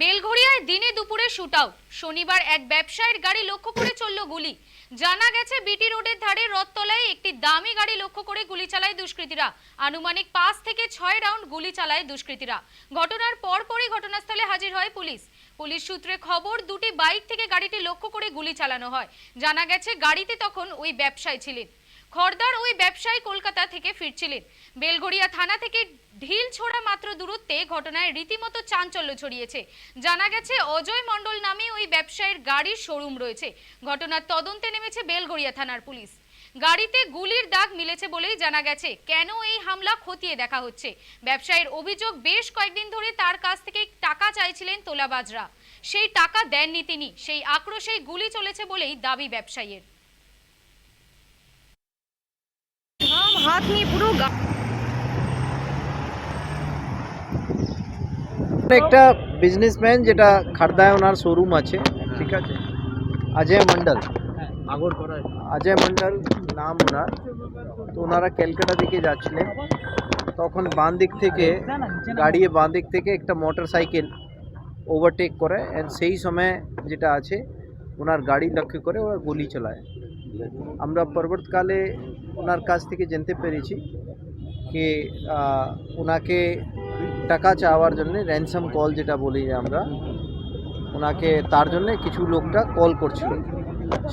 বেলঘড়িয়ায় দিনে দুপুরে শুট শনিবার এক ব্যবসায়ীর গাড়ি লক্ষ্য করে চলল গুলি। জানা গেছে, বিটি রোডের ধারে রথতলায় একটি দামি গাড়ি লক্ষ্য করে গুলি চালায় দুষ্কৃতীরা। আনুমানিক পাঁচ থেকে ছয় রাউন্ড গুলি চালায় দুষ্কৃতীরা। ঘটনার পরপরই ঘটনাস্থলে হাজির হয় পুলিশ। পুলিশ সূত্রে খবর, দুটি বাইক থেকে গাড়িটি লক্ষ্য করে গুলি চালানো হয়। জানা গেছে, গাড়িতে তখন ওই ব্যবসায়ী ছিলেন। খড়দার ওই ব্যবসায়ী কলকাতা থেকে ফিরছিলেন। বেলগড়িয়া থানা থেকে ঢিল ছোড়া মাত্র দূরত্বে ঘটনায় রীতিমতো চাঞ্চল্য ছড়িয়েছে। জানা গেছে, অজয় মণ্ডল নামে ওই ব্যবসায়ীর গাড়ির শোরুম রয়েছে। ঘটনার তদন্তে নেমেছে বেলগড়িয়া থানার পুলিশ। গাড়িতে গুলির দাগ মিলেছে বলেই জানা গেছে, কেন এই হামলা খতিয়ে দেখা হচ্ছে? ব্যবসায়ীর অভিযোগ বেশ কয়েকদিন ধরে তার কাছ থেকে টাকা চাইছিলেন তোলাবাজরা। সেই টাকা দেননি তিনি, সেই আক্রোশেই গুলি চলেছে বলেই দাবি ব্যবসায়ীর। হাত নিয়ে পুরো গা- একটা বিজনেসম্যান যেটা খারদায় ওনার শোরুম আছে, ঠিক আছে? অজয় মন্ডল অজয় মন্ডল নাম ওনার। তো ওনারা ক্যালকাটা দিকে যাচ্ছিলেন। তখন বাঁ দিক থেকে গাড়িয়ে বাঁ দিক থেকে একটা মোটর সাইকেল ওভারটেক করে অ্যান্ড সেই সময় যেটা আছে, ওনার গাড়ি লক্ষ্য করে ওরা গুলি চালায়। আমরা পরবর্তীকালে ওনার কাছ থেকে জানতে পেরেছি কি ওনাকে টাকা চাওয়ার জন্য র্যানসাম কল যেটা বলি আমরা, ওনাকে তার জন্য কিছু লোকটা কল করছিল।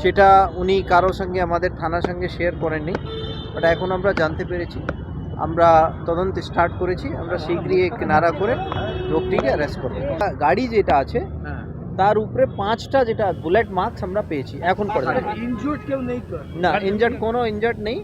সেটা উনি কারোর সঙ্গে, আমাদের থানার সঙ্গে শেয়ার করেননি বাট এখন আমরা জানতে পেরেছি। আমরা তদন্ত স্টার্ট করেছি, আমরা শীঘ্রই এক নাড়া করে লোকটিকে অ্যারেস্ট করব। গাড়ি যেটা আছে তার উপরে পাঁচটা যেটা বুলেট মার্কস আমরা পেয়েছি। এখন পর্যন্ত ইনজুর্ড কেউ নেই না ইনজার্ড কোনো ইনজার্ড নেই।